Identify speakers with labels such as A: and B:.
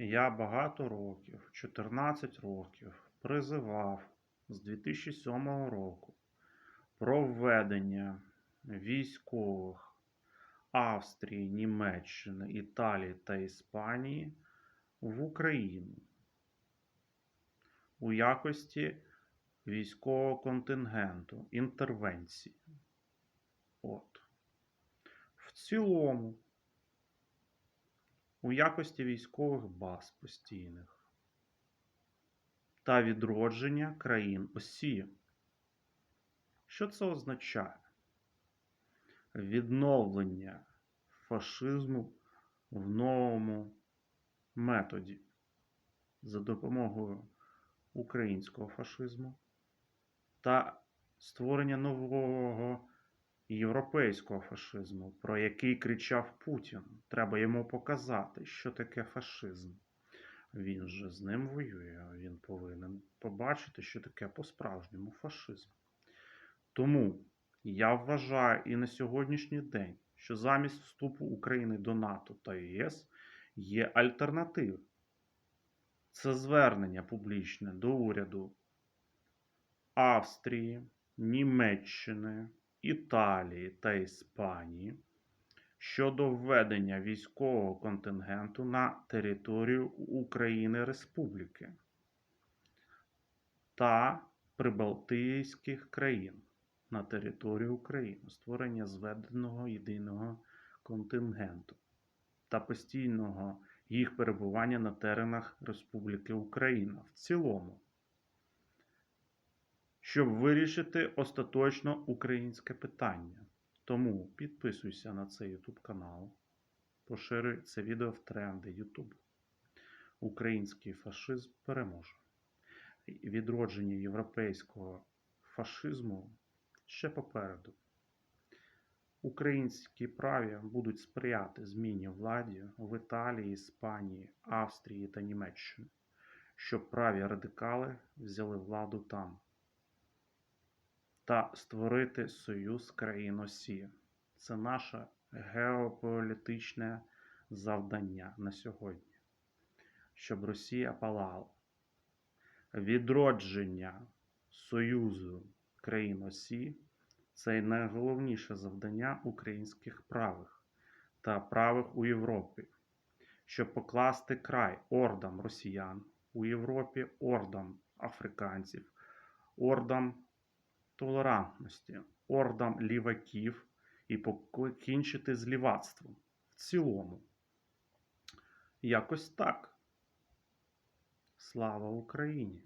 A: Я багато років, 14 років, призивав з 2007 року про введення військових Австрії, Німеччини, Італії та Іспанії в Україну у якості військового контингенту, інтервенції. От. В цілому, у якості військових баз постійних та відродження країн осі. Що це означає? Відновлення фашизму в новому методі за допомогою українського фашизму та створення нового європейського фашизму, про який кричав Путін. Треба йому показати, що таке фашизм. Він же з ним воює, він повинен побачити, що таке по-справжньому фашизм. Тому я вважаю і на сьогоднішній день, що замість вступу України до НАТО та ЄС є альтернативи. Це звернення публічне до уряду Австрії, Німеччини, Італії та Іспанії щодо введення військового контингенту на територію України Республіки та прибалтійських країн на територію України, створення зведеного єдиного контингенту та постійного їх перебування на теренах Республіки Україна. В цілому, щоб вирішити остаточно українське питання. Тому підписуйся на цей YouTube канал, поширюй це відео в тренди YouTube. Український фашизм переможе. Відродження європейського фашизму ще попереду. Українські праві будуть сприяти зміні владі в Італії, Іспанії, Австрії та Німеччині, щоб праві радикали взяли владу там та створити союз країн осі. Це наше геополітичне завдання на сьогодні, щоб Росія палала. Відродження Союзу країн осі це найголовніше завдання українських правих та правих у Європі, щоб покласти край ордам росіян у Європі, ордам африканців, ордам толерантності, ордам ліваків і покінчити з лівацтвом в цілому. Якось так. Слава Україні!